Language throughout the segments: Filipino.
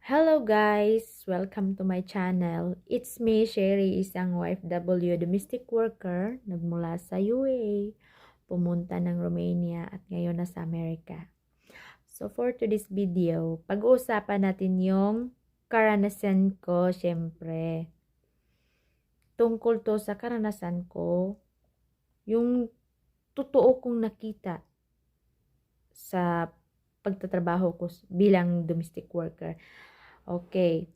Hello guys! Welcome to my channel. It's me, Sherry, isang OFW domestic worker, nagmula sa UAE, pumunta ng Romania at ngayon nasa Amerika. So for today's video, pag-uusapan natin yung karanasan ko, syempre. Tungkol to sa karanasan ko, yung totoo kong nakita sa pagtatrabaho ko bilang domestic worker. Okay.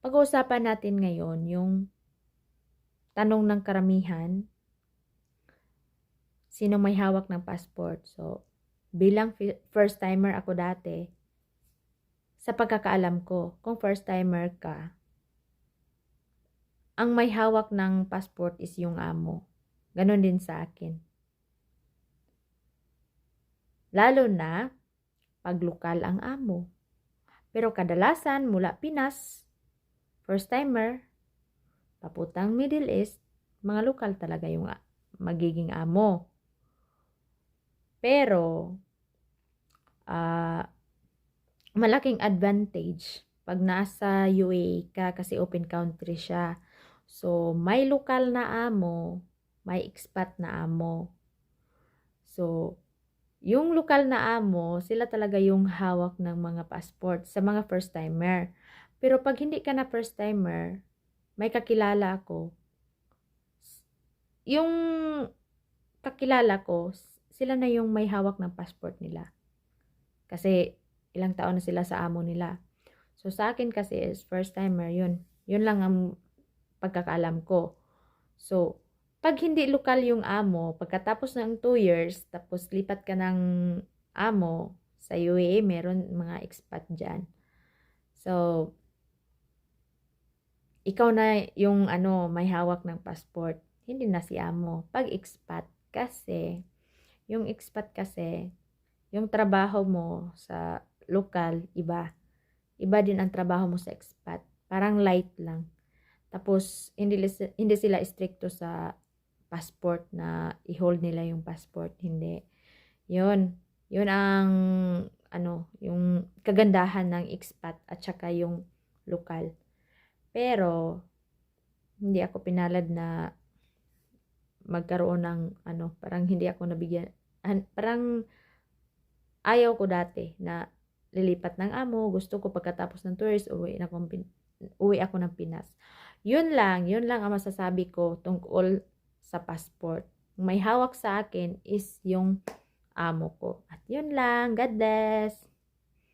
Pag-uusapan natin ngayon yung tanong ng karamihan, sino may hawak ng passport. So, bilang first timer ako dati, sa pagkakaalam ko, kung first timer ka, ang may hawak ng passport is yung amo. Ganon din sa akin. Lalo na pag lokal ang amo. Pero kadalasan mula Pinas, first timer, paputang Middle East, mga lokal talaga yung magiging amo. Pero, uh, malaking advantage pag nasa UAE ka kasi open country siya. So, may lokal na amo, may expat na amo. So, yung lokal na amo, sila talaga yung hawak ng mga passport sa mga first timer. Pero pag hindi ka na first timer, may kakilala ako. Yung kakilala ko, sila na yung may hawak ng passport nila. Kasi ilang taon na sila sa amo nila. So sa akin kasi is first timer, yun. Yun lang ang pagkakaalam ko. So, pag hindi lokal yung amo, pagkatapos ng 2 years, tapos lipat ka ng amo sa UAE, meron mga expat dyan. So, ikaw na yung ano, may hawak ng passport. Hindi na si amo. Pag expat kasi, yung expat kasi, yung trabaho mo sa lokal, iba. Iba din ang trabaho mo sa expat. Parang light lang. Tapos, hindi, hindi sila stricto sa passport na i-hold nila yung passport. Hindi. Yun. Yun ang ano, yung kagandahan ng expat at saka yung lokal. Pero, hindi ako pinalad na magkaroon ng ano, parang hindi ako nabigyan, parang ayaw ko dati na lilipat ng amo, gusto ko pagkatapos ng tours, uwi, na uwi ako ng Pinas. Yun lang, yun lang ang masasabi ko tungkol sa passport. May hawak sa akin is yung amo ko. At yun lang. God bless!